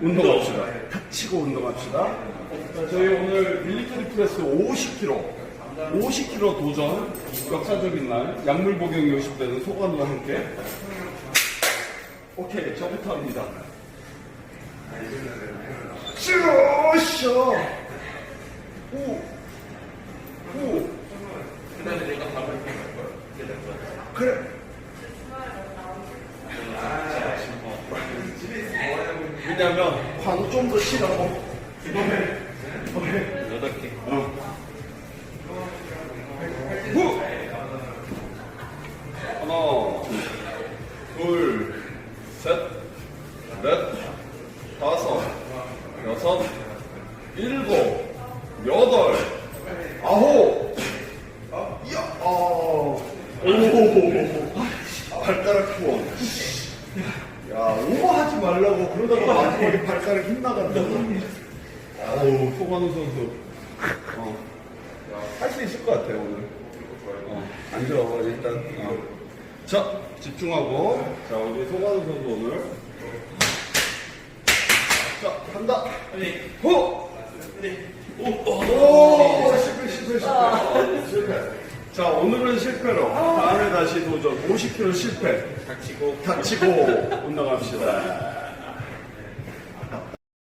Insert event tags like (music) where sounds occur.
운동합시다. 닥치고 운동합시다. 자, 저희 오늘 밀리터리 프레스 50kg. 50kg 도전, 역사적인 날, 약물 복용이 요식되는 소감과 함께. 오케이, 저부터 합니다. 슈쇼! 후! 후! 그래. 왜냐면 관좀더 치라고. 여덟 개. 어. 후! 하나, 둘, 셋, 넷, 다섯, 여섯, 일곱, 여덟, 아홉, 아, 야, 아, 오, 발가락 후원. 야, 오버하지 말라고 그러다가 마지막에 발가락 힘 나간다. 아우, 소관우 선수. 어. 할 수 있을 것 같아요, 오늘. 어, 앉아, 일단. 어. 자, 집중하고. 자, 우리 소관우 선수 오늘. 자, 간다. 후! 오, 오, 실패, 실패, 실패. 실패. 자, 오늘은 실패로. 다음에 다시 도전. 50kg 실패. 닥치고 닥치고 (laughs) 운동합시다.